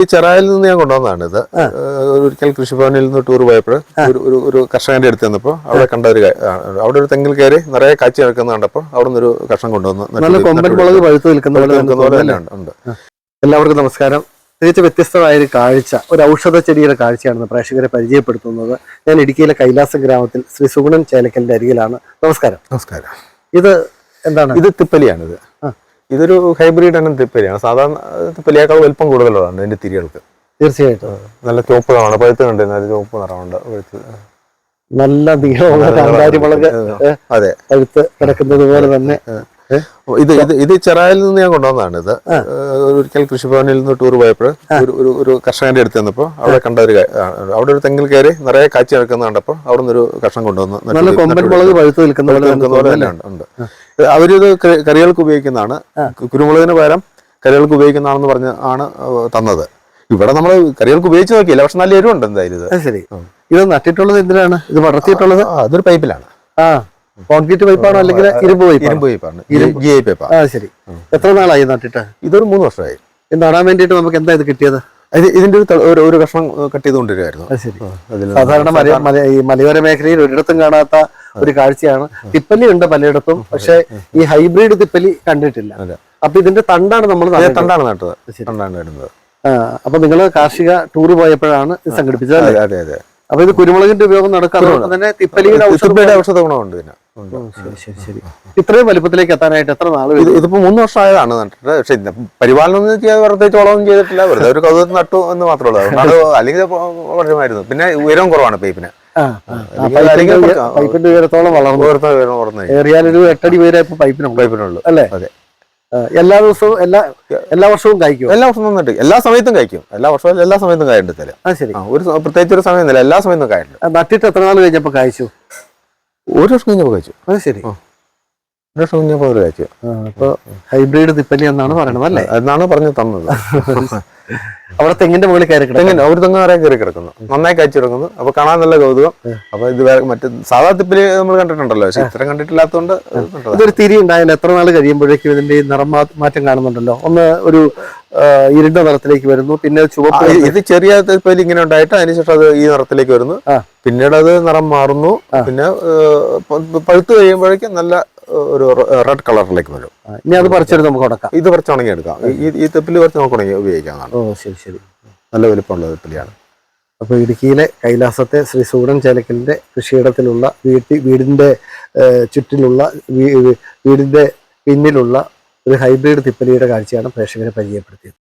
ഈ ചെറായിൽ നിന്ന് ഞാൻ കൊണ്ടുവന്നതാണ് ഇത്. ഒരിക്കൽ കൃഷിഭവനിൽ നിന്ന് ടൂർ പോയപ്പോൾ ഒരു ഒരു കർഷകന്റെ അടുത്ത് ചെന്നപ്പോൾ അവിടെ കണ്ട ഒരു അവിടെ ഒരു തെങ്ങിൽ കയറി നിറയെ കാച്ചി നിൽക്കുന്ന കണ്ടപ്പോൾ അവിടെ നിന്ന് ഒരു കഷ്ണം കൊണ്ടുവന്ന്. എല്ലാവർക്കും നമസ്കാരം. തികച്ച വ്യത്യസ്തമായ ഒരു കാഴ്ച ഒരു ഔഷധ ചെടിയുടെ കാഴ്ചയാണ് പ്രേക്ഷകരെ പരിചയപ്പെടുത്തുന്നത് ഞാൻ ഇടുക്കിയിലെ കൈലാസ ഗ്രാമത്തിൽ ശ്രീ സുഗുണൻ ചേലക്കലിന്റെ അരികിലാണ്. നമസ്കാരം. നമസ്കാരം. ഇത് എന്താണ്? ഇത് തിപ്പലിയാണിത്. ഇതൊരു ഹൈബ്രിഡ് ആണ് തിപ്പലിയാണ്. സാധാരണ തിപ്പലിയേക്കാൾ വലിപ്പം കൂടുതലുള്ളതാണ് ഇതിന്റെ തിരികൾക്ക്. തീർച്ചയായിട്ടും. നല്ല ചുവപ്പ് നിറമാണ് പഴുത്ത് കണ്ടു നല്ല ചുവപ്പ് നിറമുണ്ട്. പഴുത്ത് നല്ല നീളമുള്ള കാന്താരി മുളക് അതെ. പഴുത്ത് കിടക്കുന്നത് പോലെ തന്നെ. ഇത് ഇത് ഇത് ചെറായിൽ നിന്ന് ഞാൻ കൊണ്ടുവന്നതാണ് ഇത്. ഒരിക്കൽ കൃഷിഭവനിൽ നിന്ന് ടൂർ പോയപ്പോൾ ഒരു ഒരു ഒരു കർഷകന്റെ അടുത്ത് ചെന്നപ്പോൾ അവിടെ കണ്ട ഒരു അവിടെ ഒരു തെങ്ങിൽ കയറി നിറയെ കാച്ചി നടക്കുന്ന കണ്ടപ്പോൾ അവിടെ ഒരു കഷ്ണം കൊണ്ടുവന്നു അവരിത് കറികൾക്ക് ഉപയോഗിക്കുന്നതാണ്. കുരുമുളകിന് പകരം കറികൾക്ക് ഉപയോഗിക്കുന്നതാണെന്ന് പറഞ്ഞ് ആണ് തന്നത്. ഇവിടെ നമ്മൾ കറികൾക്ക് ഉപയോഗിച്ച് നോക്കിയില്ല പക്ഷെ നല്ല എരിവുണ്ട് എന്തായാലും ഇത്. ശരി. ഇത് നട്ടിട്ടുള്ളത് എന്തിനാണ്? ഇത് പടർത്തിയിട്ടുള്ളത് അതൊരു പൈപ്പിലാണ്. ആ. കോൺക്രീറ്റ് പൈപ്പാണോ അല്ലെങ്കിൽ ഇരുമ്പ് പൈപ്പ് ഇരുമ്പ് പൈപ്പാണ് ജി ഐ പൈപ്പാണ് ആ. ശരി. എത്ര നാളായി നട്ടിട്ട്? ഇതൊരു മൂന്ന് വർഷമായി. ഇത് നടാൻ വേണ്ടിയിട്ട് നമുക്ക് എന്താ ഇത് കിട്ടിയത്? ഇത് ഇതിന്റെ ഒരു ഒരു- കഷ്ണം കട്ട് ചെയ്തുകൊണ്ടിരുവായിരുന്നു. സാധാരണ ഈ മലയോര മേഖലയിൽ ഒരിടത്തും കാണാത്ത ഒരു കാഴ്ചയാണ്. തിപ്പലി ഉണ്ട് പലയിടത്തും പക്ഷെ ഈ ഹൈബ്രിഡ് തിപ്പലി കണ്ടിട്ടില്ല. അപ്പൊ ഇതിന്റെ തണ്ടാണ് നമ്മൾ തണ്ടാണ് നട്ടത്. തണ്ടാണ് ഇടുന്നത് ആ, അപ്പൊ നിങ്ങൾ കാർഷിക ടൂർ പോയപ്പോഴാണ് ഇത് സംഘടിപ്പിച്ചത് അതെ അതെ അപ്പൊ ഇത് കുരുമുളകിന്റെ ഉപയോഗം നടക്കാറുണ്ട് തന്നെ തിപ്പലിയുടെ ഔഷധ ഗുണമുണ്ട് ഇതിന്. ഇത്രയും വലുപ്പത്തിലേക്ക് എത്താനായിട്ട് എത്ര നാൾ ഇത് ഇതിപ്പോ മൂന്ന് വർഷമായതാണ് നട്ടിട്ട് പക്ഷെ പരിപാലനം ഒന്നും ചെയ്യാതെ വെറുതെ വളമൊന്നും ചെയ്തിട്ടില്ല. വെറുതെ ഒരു കൗതുകം നട്ടു എന്ന് മാത്രമേ ഉള്ളൂ. അല്ലെങ്കിൽ വർഷമായിരുന്നു പിന്നെ ഉയരം കുറവാണ് പൈപ്പിന്. പൈപ്പിന്റെ ഉയരത്തോളം വളർന്നു. ഏറിയാലൊരു എട്ടടി ഉയരം ഇപ്പൊ പൈപ്പിനുള്ളൂ. അല്ലേ? അതെ. എല്ലാ ദിവസവും എല്ലാ എല്ലാ വർഷവും കഴിക്കും എല്ലാ വർഷവും നന്നിട്ട്. എല്ലാ സമയത്തും കഴിക്കും എല്ലാ വർഷവും എല്ലാ സമയത്തും കായുണ്ട് തരാം ശരി. ഒരു പ്രത്യേകിച്ച് ഒരു സമയം എല്ലാ സമയത്തും കായുണ്ട്. നട്ടിട്ട് എത്ര നാൾ കഴിഞ്ഞപ്പോ കായ്ച്ചു? ഒരു വർഷം കഴിഞ്ഞപ്പോൾ കഴിച്ചു അത് ശരി. ഒരു അവർ കഴിച്ചു ഹൈബ്രിഡ് തിപ്പലി എന്നാണ് പറയണത് അല്ലേ? എന്നാണ് പറഞ്ഞു തന്നത്. അവിടെ തെങ്ങിന്റെ മുകളിൽ കയറി കിടക്കും അവർ ഒരു തെങ്ങ് വരെ കയറി കിടക്കുന്നു. നന്നായി കാച്ചു കിടക്കുന്നു. അപ്പൊ കാണാൻ നല്ല കൗതുകം. അപ്പൊ ഇത് വേറെ മറ്റേ സാധാ തിപ്പിൽ നമ്മൾ കണ്ടിട്ടുണ്ടല്ലോ. പക്ഷെ ഇത്രയും കണ്ടിട്ടില്ലാത്തതുകൊണ്ട്. ഇതൊരു തിരി ഉണ്ടായാലും എത്ര നാൾ കഴിയുമ്പോഴേക്കും ഇതിന്റെ നിറം മാറ്റം കാണുന്നുണ്ടല്ലോ? ഒന്ന് ഒരു ഇരുണ്ട നിറത്തിലേക്ക് വരുന്നു. പിന്നെ ചുവപ്പ് ഇത് ചെറിയ തിപ്പൽ ഇങ്ങനെ ഉണ്ടായിട്ട് അതിനുശേഷം അത് ഈ നിറത്തിലേക്ക് വരുന്നു. പിന്നീട് അത് നിറം മാറുന്നു. പിന്നെ പഴുത്തു കഴിയുമ്പോഴേക്കും നല്ല ഒരു റെഡ് കളറിലേക്ക് വരും. ഇനി അത് പറിച്ചെടുത്ത് നമുക്ക് ഉടക്കാം ഇത് പറിച്ച് ഉണങ്ങി എടുക്കാം. ഈ തെപ്പിൽ പറിച്ച് കുറച്ച് നമുക്ക് ഉണങ്ങി ഉപയോഗിക്കാവുന്നതാണ് ഓ ശരി ശരി. നല്ല വലിപ്പമുള്ള തെപ്പിലിയാണ് അപ്പോൾ ഇടുക്കിയിലെ കൈലാസത്തെ ശ്രീ സൂടൻ ചേലക്കലിന്റെ കൃഷിയിടത്തിലുള്ള വീട്ടിൽ വീടിന്റെ ചുറ്റിലുള്ള വീടിന്റെ വീടിന്റെ പിന്നിലുള്ള ഒരു ഹൈബ്രിഡ് തിപ്പലിയുടെ കാഴ്ചയാണ് പ്രേക്ഷകരെ പരിചയപ്പെടുത്തിയത്.